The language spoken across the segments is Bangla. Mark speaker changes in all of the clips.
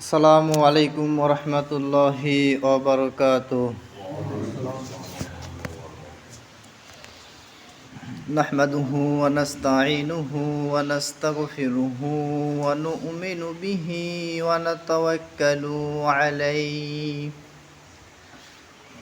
Speaker 1: আসসালামু আলাইকুম রহমতুল্লাহি ওবরকাত نحمده ونستعينه ونستغفره ونؤمن به ونتوكل عليه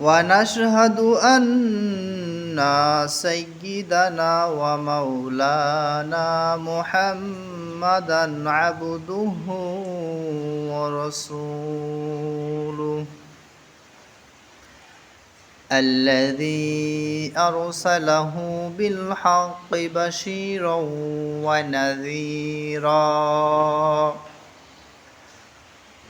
Speaker 1: ونشهد أن سيدنا ومولانا محمدا عبده ورسوله. الذي أرسله بالحق بشيرا ونذيرا.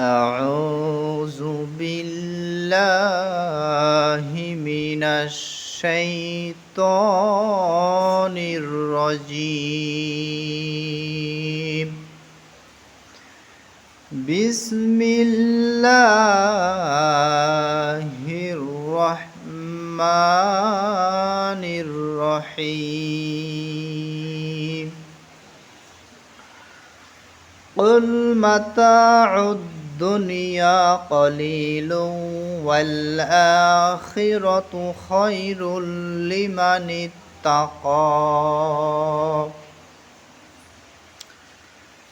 Speaker 1: أعوذ بالله من الشيطان الرجيم بسم الله الرحمن الرحيم قل متاع الدنيا قليل والآخرة خير لمن اتقى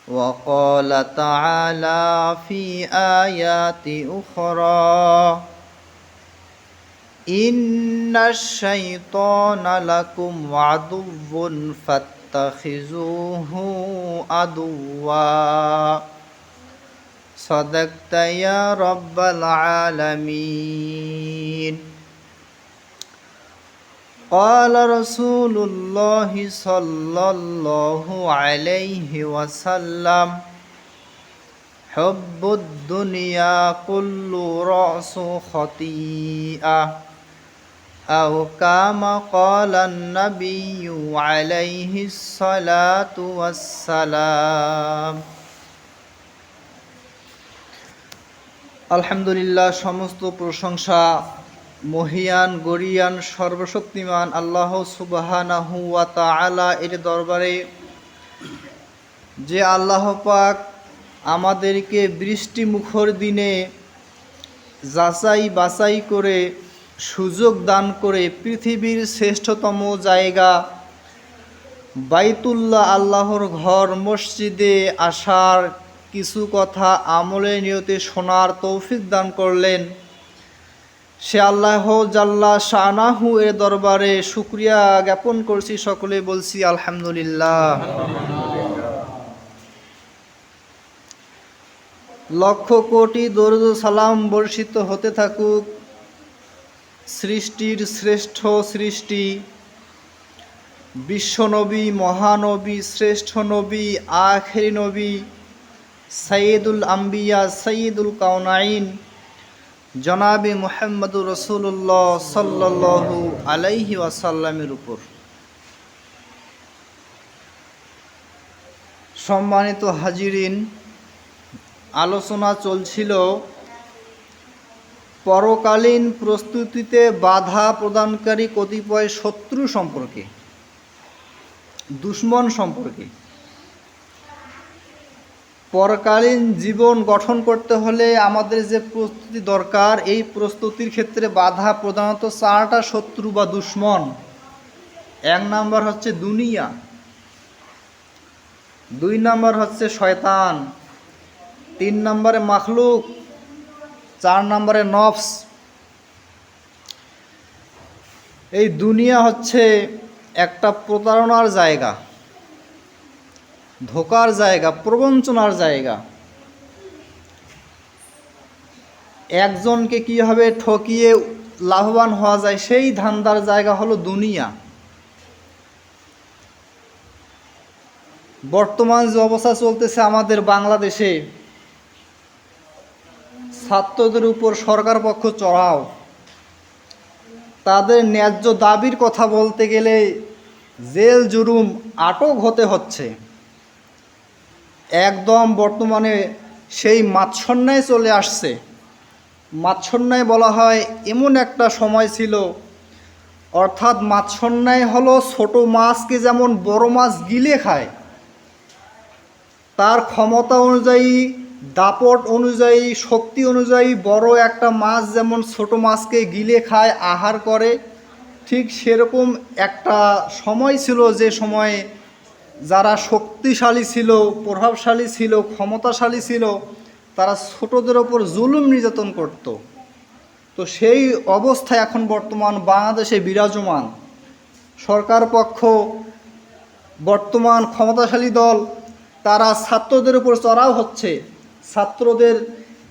Speaker 1: وقال تعالى في آيات أخرى إن الشيطان لكم عدو فاتخذوه عدوا صدقت يا رب العالمين قال رسول الله صلى الله عليه وسلم حب الدنيا كل رأس خطيئة أو كما قال النبي عليه الصلاة والسلام আলহামদুলিল্লাহ, সমস্ত প্রশংসা মহিয়ান, গরিয়ান, সর্বশক্তিমান আল্লাহ সুবাহানাহু ওয়া এর দরবারে। যে আল্লাহ পাক আমাদেরকে বৃষ্টি মুখর দিনে যাচাই বাছাই করে সুযোগ দান করে পৃথিবীর শ্রেষ্ঠতম জায়গা বাইতুল্লাহ আল্লাহর ঘর মসজিদে আসার কিছু কথা আমলে নিয়তে শোনার তৌফিক দান করলেন। সে আল্লাহ জাল্লা শানাহু এর দরবারে শুক্রিয়া জ্ঞাপন করছি সকলে, বলছি আলহামদুলিল্লাহ। লক্ষ কোটি দরুদ সালাম বর্ষিত হতে থাকুক। সৃষ্টির শ্রেষ্ঠ সৃষ্টি, বিশ্বনবী, মহানবী, শ্রেষ্ঠ নবী, আখেরি নবী সৈয়দুল আম্বিয়া সঈদুল কাউনাইন জনাবি মোহাম্মদুর রসুল্লাহ সাল্লাহু আলাইহি ওয়াসাল্লামের উপর। সম্মানিত হাজিরিন, আলোচনা চলছিল পরকালীন প্রস্তুতিতে বাধা প্রদানকারী কতিপয় শত্রু সম্পর্কে, দুশ্মন সম্পর্কে। পরকালীন জীবন গঠন করতে হলে আমাদের যে প্রস্তুতি দরকার, এই প্রস্তুতির ক্ষেত্রে বাধা প্রধানত চারটা শত্রু বা দুশ্মন। এক নাম্বার হচ্ছে দুনিয়া। দুই নাম্বার হচ্ছে শয়তান। তিন নম্বরে মাখলুক। চার নম্বরে নফস। এই দুনিয়া হচ্ছে একটা প্রতারণার জায়গা। ধোকার জায়গা, প্রবঞ্চনার জায়গা। একজনকে কীভাবে ঠকিয়ে লাভবান হওয়া যায়, সেই ধান্দার জায়গা হলো দুনিয়া। বর্তমান যে অবস্থা চলতেছে আমাদের বাংলাদেশে, ছাত্রদের উপর সরকার পক্ষ চড়াও। তাদের ন্যায্য দাবির কথা বলতে গেলে জেল জুরুম আটক হতে হচ্ছে। একদম বর্তমানে সেই মাৎসন্যায় চলে আসছে। মাৎসন্যায় বলা হয় এমন একটা সময় ছিল। অর্থাৎ মাৎসন্যায় হলো ছোট মাছকে যেমন বড় মাছ গিলে খায়, তার ক্ষমতা অনুযায়ী, দাপট অনুযায়ী, শক্তি অনুযায়ী বড় একটা মাছ যেমন ছোট মাছকে গিলে খায়, আহার করে, ঠিক সেরকম একটা সময় ছিল যে সময়ে যারা শক্তিশালী ছিল, প্রভাবশালী ছিল, ক্ষমতাশালী ছিল, তারা ছোটদের ওপর জুলুম নির্যাতন করত। তো সেই অবস্থা এখন বর্তমান বাংলাদেশে বিরাজমান। সরকার পক্ষ, বর্তমান ক্ষমতাশালী দল, তারা ছাত্রদের উপর চড়াও হচ্ছে। ছাত্রদের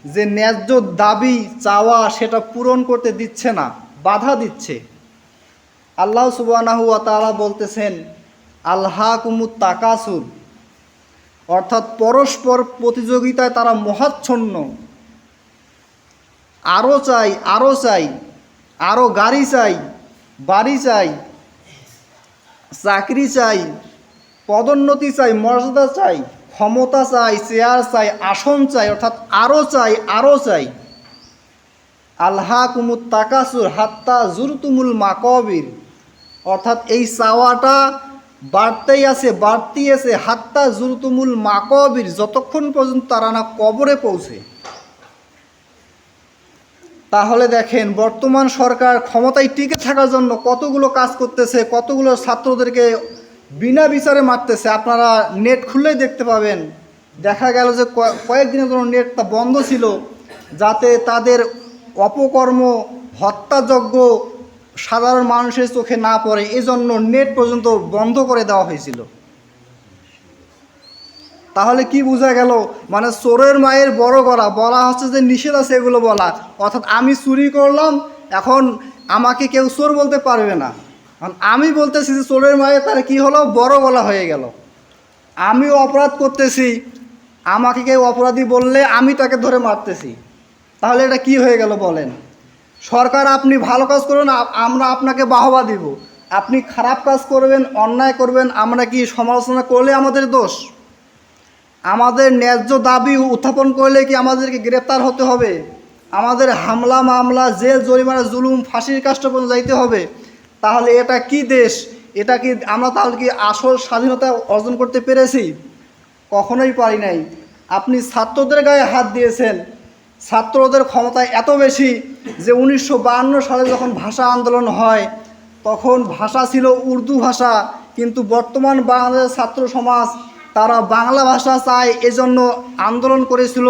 Speaker 1: যে ন্যায্য দাবি, চাওয়া, সেটা পূরণ করতে দিচ্ছে না, বাধা দিচ্ছে। আল্লাহ তাআলা বলতেছেন আল্লাহ কুমুদ তাকাসুর অর্থাৎ পরস্পর প্রতিযোগিতায় তারা মহাচ্ছন্ন। আরও চাই আরও চাই আরও গাড়ি চাই, বাড়ি চাই, চাকরি চাই, পদোন্নতি চাই, মর্যাদা চাই, ক্ষমতা চাই, চেয়ার চাই, আসন চাই, অর্থাৎ আরও চাই আরও চাই। আল্লাহ কুমুদ তাকাসুর হাত্তা জুরতুমুল মাকবির, অর্থাৎ এই চাওয়াটা বাড়তেই আছে বাড়তেই আছে। হাত্তা জুরতুমুল মাকবির যতক্ষণ পর্যন্ত তারা না কবরে পৌঁছে। তাহলে দেখেন, বর্তমান সরকার ক্ষমতায় টিকে থাকার জন্য কতগুলো কাজ করতেছে, কতগুলো ছাত্রদেরকে বিনা বিচারে মারতেছে। আপনারা নেট খুললেই দেখতে পাবেন। দেখা গেল যে কয়- কয়েকদিনের জন্য নেটটা বন্ধ ছিল, যাতে তাদের অপকর্ম, হত্যাযজ্ঞ সাধারণ মানুষের চোখে না পড়ে, এজন্য নেট পর্যন্ত বন্ধ করে দেওয়া হয়েছিল। তাহলে কি বোঝা গেল? মানে চোরের মায়ের বড় করা বলা হচ্ছে যে নিষেধ আছে এগুলো বলা। অর্থাৎ আমি চুরি করলাম, এখন আমাকে কেউ চোর বলতে পারবে না। কারণ আমি বলতেছি যে চোরের মায়ের তার কি হলো? বড় বলা হয়ে গেল। আমিও অপরাধ করতেছি, আমাকে কেউ অপরাধী বললে আমি তাকে ধরে মারতেছি। তাহলে এটা কি হয়ে গেল বলেন? সরকার, আপনি ভালো কাজ করবেন আমরা আপনাকে বাহবা দিব। আপনি খারাপ কাজ করবেন, অন্যায় করবেন, আমরা কি সমালোচনা করলে আমাদের দোষ? আমাদের ন্যায্য দাবি উত্থাপন করলে কি আমাদেরকে গ্রেপ্তার হতে হবে? আমাদের হামলা, মামলা, জেল, জরিমানা, জুলুম, ফাঁসির কাজটা পর্যন্ত যাইতে হবে। তাহলে এটা কি দেশ? এটা কি আমরা তাহলে কি আসল স্বাধীনতা অর্জন করতে পেরেছি? কখনোই পারি নাই। আপনি ছাত্রদের গায়ে হাত দিয়েছেন। ছাত্রদের ক্ষমতা এত বেশি যে উনিশশো সালে যখন ভাষা আন্দোলন হয়, তখন ভাষা ছিল উর্দু ভাষা, কিন্তু বর্তমান বাংলাদেশের ছাত্র সমাজ, তারা বাংলা ভাষা চায় এজন্য আন্দোলন করেছিল।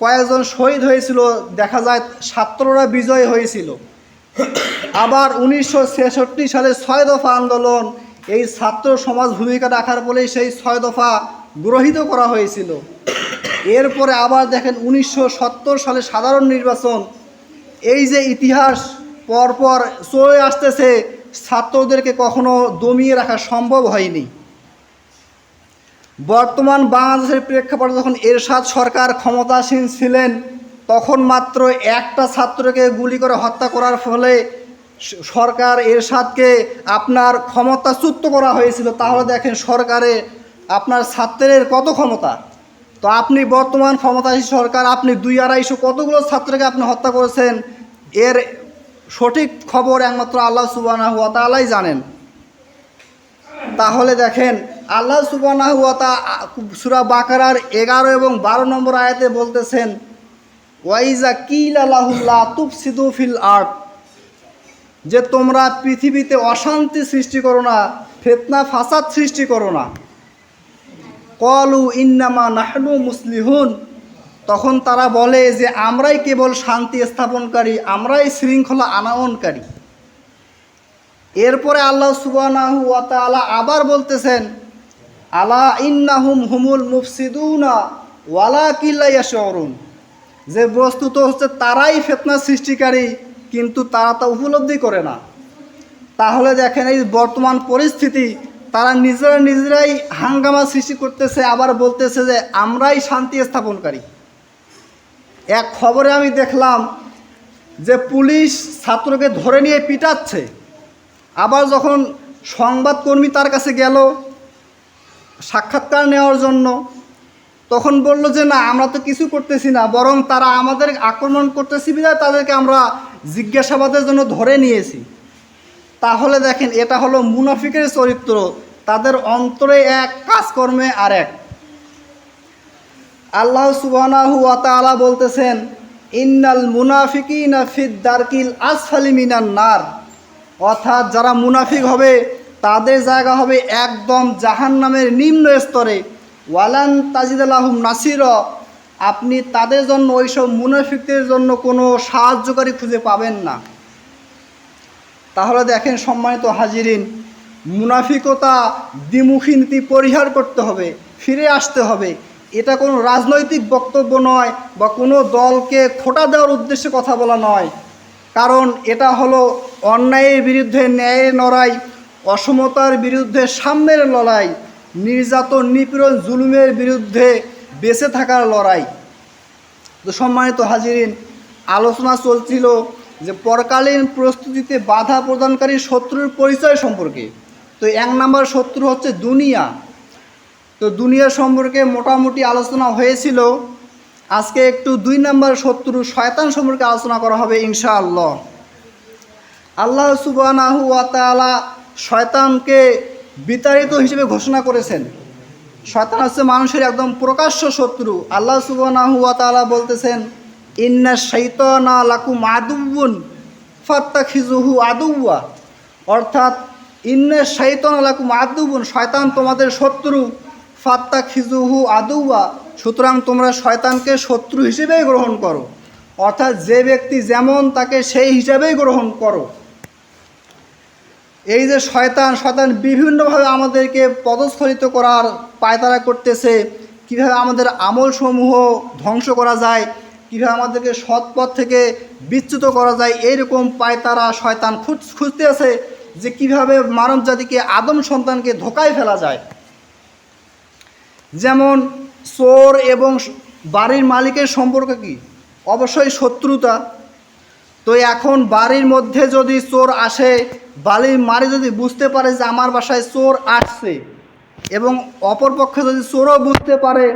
Speaker 1: কয়েকজন শহীদ হয়েছিল, দেখা যায় ছাত্ররা বিজয় হয়েছিল। আবার উনিশশো ছেষট্টি সালে ছয় দফা আন্দোলন, এই ছাত্র সমাজ ভূমিকা রাখার বলেই সেই ছয় দফা গ্রহীত করা হয়েছিল। এরপরে আবার দেখেন উনিশশো সত্তর সালে সাধারণ নির্বাচন। এই যে ইতিহাস পরপর চলে আসতেছে, ছাত্রদেরকে কখনো দমিয়ে রাখা সম্ভব হয়নি। বর্তমান বাংলাদেশের প্রেক্ষাপটে যখন এরশাদ সরকার ক্ষমতাসীন ছিলেন, তখন মাত্র একটা ছাত্রকে গুলি করে হত্যা করার ফলে সরকার এরশাদকে আপনার ক্ষমতাচ্যুত করা হয়েছিল। তাহলে দেখেন সরকারে আপনার ছাত্রের কত ক্ষমতা? তো আপনি বর্তমান ক্ষমতাসীন সরকার, আপনি দুই আড়াইশো কতগুলো ছাত্রকে আপনি হত্যা করেছেন? এর সঠিক খবর একমাত্র আল্লাহ সুবাহ তালাই জানেন। তাহলে দেখেন, আল্লাহ সুবানাহ সুরা বাকারার এগারো এবং বারো নম্বর আয়াতে বলতেছেন ওয়াইজা কিল আল্লাহুল্লাহ তুফসিদু ফিল আর্ট যে তোমরা পৃথিবীতে অশান্তি সৃষ্টি করো না, ফেতনা, ফাসাদ সৃষ্টি করো না। কলু ইন্নামা নাহনু মুসলিহুন। তখন তারা বলে যে, আমরাই কেবল শান্তি স্থাপনকারী, আমরাই শৃঙ্খলা আনয়নকারী। এরপরে আল্লাহ সুবানাহু ওয়াতালা আবার বলতেছেন, আলা ইন্নাহুম হুমুল মুফসিদুনা ওয়ালা কিল্লাইয়া শহরুন যে বস্তুত হচ্ছে তারাই ফেতনা সৃষ্টিকারী, কিন্তু তারা তা উপলব্ধি করে না। তাহলে দেখেন এই বর্তমান পরিস্থিতি তারা নিজেরা নিজেরাই হাঙ্গামা সৃষ্টি করতেছে, আবার বলতেছে যে, আমরাই শান্তি স্থাপনকারী। এক খবরে আমি দেখলাম যে, পুলিশ ছাত্রকে ধরে নিয়ে পিটাচ্ছে। আবার যখন সংবাদকর্মী তার কাছে গেল সাক্ষাৎকার নেওয়ার জন্য, তখন বলল যে, না, আমরা তো কিছু করতেছি না, বরং তারা আমাদের আক্রমণ করতেছি বিধায় তাদেরকে আমরা জিজ্ঞাসাবাদের জন্য ধরে নিয়েছি। তাহলে দেখেন, এটা হলো মুনাফিকের চরিত্র। তাদের অন্তরে এক, কাজকর্মে আর এক আল্লাহ সুবহানাহু ওয়া তাআলা বলতেছেন, ইন্নাল মুনাফিকিনা ফিদ দারকিল আসফালি মিনান নার। অর্থাৎ যারা মুনাফিক হবে, তাদের জায়গা হবে একদম জাহান্নামের নিম্ন স্তরে। ওয়ালান তাজিদ আলাহুম নাসির। আপনি তাদের জন্য, ওইসব মুনাফিকদের জন্য কোনো সাহায্যকারী খুঁজে পাবেন না। তাহলে দেখেন সম্মানিত হাজিরিন, মুনাফিকতা দ্বিমুখী নীতি পরিহার করতে হবে, ফিরে আসতে হবে। এটা কোনো রাজনৈতিক বক্তব্য নয় বা কোনো দলকে খোটা দেওয়ার উদ্দেশ্যে কথা বলা নয়। কারণ এটা হলো অন্যায়ের বিরুদ্ধে ন্যায়ের লড়াই, অসমতার বিরুদ্ধে সাম্যের লড়াই, নির্যাতন, নিপীড়ন, জুলুমের বিরুদ্ধে বেঁচে থাকার লড়াই। তো সম্মানিত হাজিরিন, আলোচনা চলছিল যে পরকালীন প্রস্তুতিতে বাধা প্রদানকারী শত্রুর পরিচয় সম্পর্কে। তো এক নম্বর শত্রু হচ্ছে দুনিয়া। তো দুনিয়া সম্পর্কে মোটামুটি আলোচনা হয়েছিল। আজকে একটু দুই নম্বর শত্রু শয়তান সম্পর্কে আলোচনা করা হবে ইনশাআল্লাহ। আল্লাহ সুবানাহু আতালা শয়তানকে বিতাড়িত হিসেবে ঘোষণা করেছেন। শয়তান হচ্ছে মানুষের একদম প্রকাশ্য শত্রু। আল্লাহ সুবানাহু আতালা বলতেছেন ইন্না শৈতনা লাকু মাদুবুন ফাত্তা খিজুহু আদুয়া অর্থাৎ, ইন্না শৈতন লাকু মাদুবুন শয়তান তোমাদের শত্রু ফাত্তা খিজুহু আদুয়া সুতরাং তোমরা শয়তানকে শত্রু হিসেবেই গ্রহণ করো। অর্থাৎ, যে ব্যক্তি যেমন তাকে সেই হিসাবেই গ্রহণ করো। এই যে শয়তান শয়তান বিভিন্নভাবে আমাদেরকে পদস্খলিত করার পায়তারা করতেছে, কীভাবে আমাদের আমলসমূহ ধ্বংস করা যায় কীভাবে আমাদেরকে সৎ পথ থেকে বিচ্যুত করা যায়। এইরকম পায়তারা শয়তান খুঁজ খুঁজতে আছে যে কীভাবে মানব জাতিকে আদম সন্তানকে ধোকায় ফেলা যায়। যেমন চোর এবং বাড়ির মালিকের সম্পর্ক কি? অবশ্যই শত্রুতা। তো এখন বাড়ির মধ্যে যদি চোর আসে বাড়ির মারি যদি বুঝতে পারে যে আমার বাসায় চোর আসছে এবং অপরপক্ষে যদি চোরও বুঝতে পারে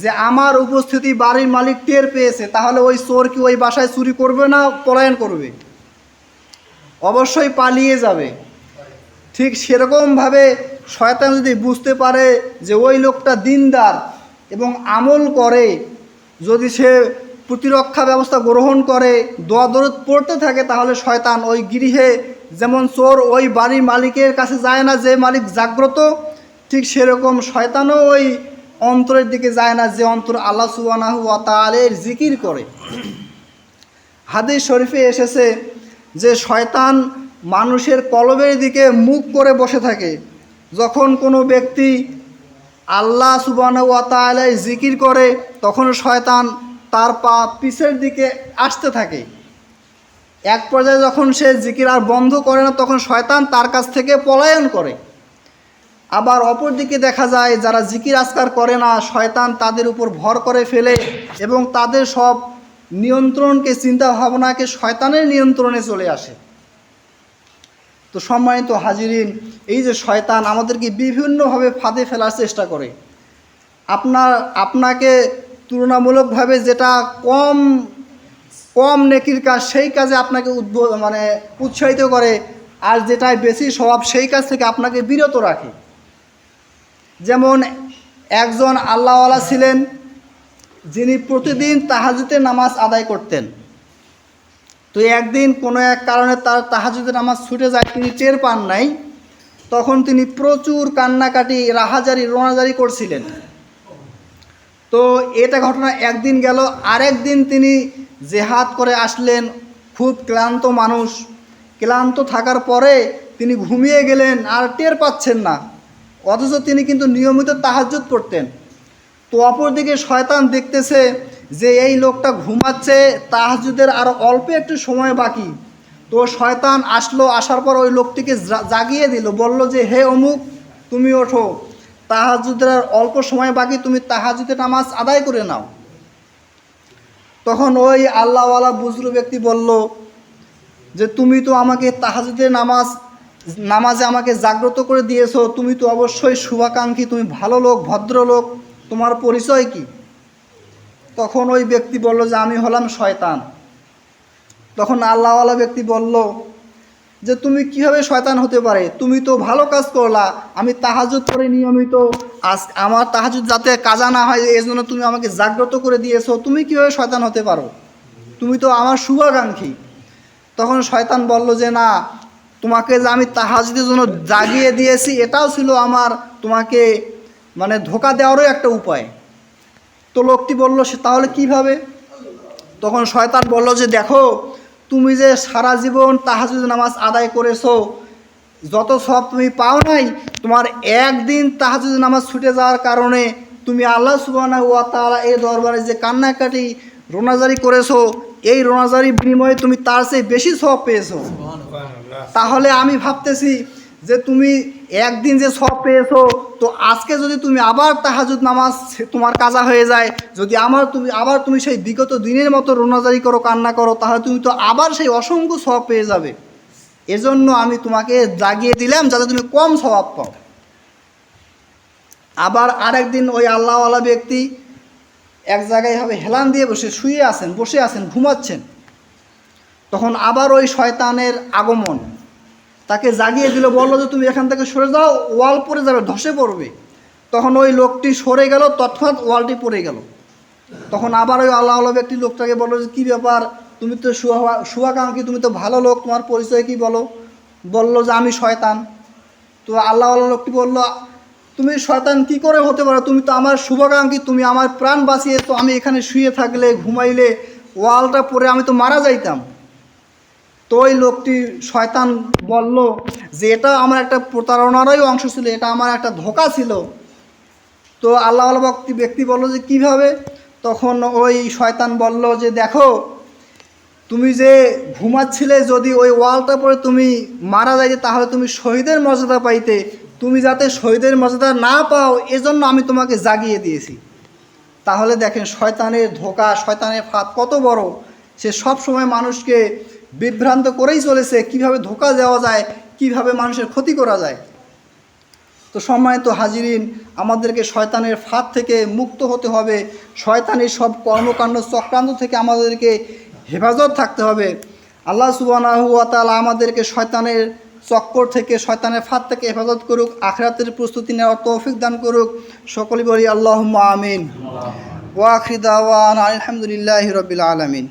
Speaker 1: যে আমার উপস্থিতি বাড়ির মালিক টের পেয়েছে, তাহলে ওই চোর কি ওই বাসায় চুরি করবে না পলায়ন করবে? অবশ্যই পালিয়ে যাবে। ঠিক সেরকমভাবে শয়তান যদি বুঝতে পারে যে ওই লোকটা দিনদার এবং আমল করে, যদি সে প্রতিরক্ষা ব্যবস্থা গ্রহণ করে, দোয়া দরদ পড়তে থাকে, তাহলে শয়তান ওই গৃহে যেমন চোর ওই বাড়ির মালিকের কাছে যায় না, যে মালিক জাগ্রত ঠিক সেরকম শয়তানও ওই অন্তরের দিকে যায় না, যে অন্তর আল্লাহ সুবানাহু তালের জিকির করে। হাদিস শরীফে এসেছে যে শয়তান মানুষের কলবের দিকে মুখ করে বসে থাকে। যখন কোনো ব্যক্তি আল্লাহ সুবাহ তালের জিকির করে, তখন শয়তান তার পা পিছের দিকে আসতে থাকে। এক পর্যায়ে যখন সে জিকির আর বন্ধ করে না, তখন শয়তান তার কাছ থেকে পলায়ন করে। আবার অপর দিকে দেখা যায়, যারা জিকির আজকার করে না, শয়তান তাদের উপর ভর করে ফেলে এবং তাদের সব নিয়ন্ত্রণকে চিন্তা ভাবনাকে শয়তানের নিয়ন্ত্রণে চলে আসে। তো সম্মানিত হাজিরিন, এই যে শয়তান আমাদেরকে বিভিন্নভাবে ফাঁদে ফেলার চেষ্টা করে। আপনার, আপনাকে তুলনামূলকভাবে যেটা কম কম নেকির কাজ, সেই কাজে আপনাকে উদ্ব মানে উৎসাহিত করে, আর যেটাই বেশি স্বভাব, সেই কাজ থেকে আপনাকে বিরত রাখে। যেমন একজন আল্লাহওয়ালা ছিলেন, যিনি প্রতিদিন তাহাজুতে নামাজ আদায় করতেন। তো একদিন কোনো এক কারণে তার তাহাজুদের নামাজ ছুটে যায়, তিনি টের পান নাই, তখন তিনি প্রচুর কান্নাকাটি, রাহাজারি, রোনাজারি করছিলেন। তো এটা ঘটনা একদিন গেল, আরেক দিন তিনি জেহাদ করে আসলেন, খুব ক্লান্ত মানুষ। ক্লান্ত থাকার পরে তিনি ঘুমিয়ে গেলেন, আর টের পাচ্ছেন না। অথচ তিনি কিন্তু নিয়মিত তাহাজ্জুদ পড়তেন তো অপরদিকে শয়তান দেখতেছে যে এই লোকটা ঘুমাচ্ছে তাহাজুদের আরও অল্প একটু সময় বাকি। তো শয়তান আসলো, আসার পর ওই লোকটিকে জাগিয়ে দিল, বলল যে, হে অমুক, তুমি ওঠো। তাহাজুদের আর অল্প সময় বাকি, তুমি তাহাজুদের নামাজ আদায় করে নাও। তখন ওই আল্লাহওয়ালা বুজরু ব্যক্তি বলল, যে, তুমি তো আমাকে তাহাজুদের নামাজ নামাজে আমাকে জাগ্রত করে দিয়েছ, তুমি তো অবশ্যই শুভাকাঙ্ক্ষী, তুমি ভালো লোক ভদ্রলোক তোমার পরিচয় কি? তখন ওই ব্যক্তি বলল যে, আমি হলাম শয়তান। তখন আল্লাহওয়ালা ব্যক্তি বলল যে, তুমি কীভাবে শয়তান হতে পারে? তুমি তো ভালো কাজ করলা, আমি তাহাজুদ করে নিয়মিত, আজ আমার তাহাজুদ যাতে কাজা না হয় এই জন্য তুমি আমাকে জাগ্রত করে দিয়েছ, তুমি কীভাবে শয়তান হতে পারো? তুমি তো আমার শুভাকাঙ্ক্ষী। তখন শয়তান বলল যে, না তোমাকে যে আমি তাহাজুদের জন্য জাগিয়ে দিয়েছি, এটাও ছিল আমার তোমাকে মানে ধোকা দেওয়ারও একটা উপায়। তো লোকটি বলল, সে তাহলে কীভাবে? তখন শয়তান বলল যে, দেখো, তুমি যে সারা জীবন তাহাজুদ নামাজ আদায় করেছ, যত সব তুমি পাও নাই, তোমার একদিন তাহাজুদ নামাজ ছুটে যাওয়ার কারণে তুমি আল্লাহ সুবানা ওয়া তাআলা এই দরবারে যে কান্নাকাটি রোনাজারি করেছ, এই রোনাজারি বিনিময়ে তুমি তার চেয়ে বেশি সব পেয়েছ। তাহলে আমি ভাবতেছি যে তুমি একদিন যে সব পেয়েছ, তো আজকে যদি তুমি আবার তাহাজুদ নামাজ তোমার কাজা হয়ে যায়, যদি আমার তুমি, আবার তুমি সেই বিগত দিনের মতো রোনাজারি করো, কান্না করো, তাহলে তুমি তো আবার সেই অসংখ্য সব পেয়ে যাবে। এজন্য আমি তোমাকে জাগিয়ে দিলাম যাতে তুমি কম স্বভাব পাও। আবার আরেকদিন ওই আল্লাহওয়ালা ব্যক্তি এক জায়গায় হবে হেলান দিয়ে বসে শুয়ে আছেন, বসে আছেন, ঘুমাচ্ছেন। তখন আবার ওই শয়তানের আগমন। তাকে জাগিয়ে দিল, বলল যে, তুমি এখান থেকে সরে যাও, ওয়াল পড়ে যাবে, ধসে পড়বে। তখন ওই লোকটি সরে গেল, তৎক্ষণাৎ ওয়ালটি পড়ে গেল। তখন আবার ওই আল্লাহ আল্লাহ ব্যক্তি লোকটাকে বলল যে, কী ব্যাপার? তুমি তো শুভা শুভাকাঙ্ক্ষী তুমি তো ভালো লোক, তোমার পরিচয় কি বলো? বলল যে, আমি শয়তান। তো আল্লাহ আল্লাহ লোকটি বলল তুমি শয়তান কি করে হতে পারো? তুমি তো আমার শুভাকাঙ্ক্ষী, তুমি আমার প্রাণ বাঁচিয়ে তো আমি এখানে শুয়ে থাকলে, ঘুমাইলে, ওয়ালটা পরে আমি তো মারা যাইতাম। তো ওই লোকটি শয়তান বলল যে এটা আমার একটা প্রতারণারই অংশ ছিল, এটা আমার একটা ধোকা ছিল। তো আল্লাহ ব্যক্তি ব্যক্তি বলল যে কীভাবে? তখন ওই শয়তান বলল যে দেখো, তুমি যে ঘুমাচ্ছিলে যদি ওই ওয়ালটা পরে তুমি মারা যাইতে, তাহলে তুমি শহীদের মর্যাদা পাইতে। তুমি যাতে শহীদের মর্যাদা না পাও, এজন্য আমি তোমাকে জাগিয়ে দিয়েছি। তাহলে দেখেন শয়তানের ধোকা, শয়তানের ফাঁদ কত বড়। সে সব সময় মানুষকে বিভ্রান্ত করেই চলেছে, কীভাবে ধোকা দেওয়া যায়, কীভাবে মানুষের ক্ষতি করা যায়। তো সম্মানিত হাজিরিন, আমাদেরকে শয়তানের ফাঁদ থেকে মুক্ত হতে হবে। শয়তানের সব কর্মকাণ্ড চক্রান্ত থেকে আমাদেরকে হেফাজত থাকতে হবে। আল্লাহ তাআলা আমাদেরকে শয়তানের চক্কর থেকে শয়তানের ফাঁদ থেকে হেফাজত করুক, আখরাতের প্রস্তুতি নেওয়ার তৌফিক দান করুক। সকলে বলি আল্লাহ আমিন। ওয়াখিদাওয়ান আলহামদুলিল্লাহ রবিল আলমিন।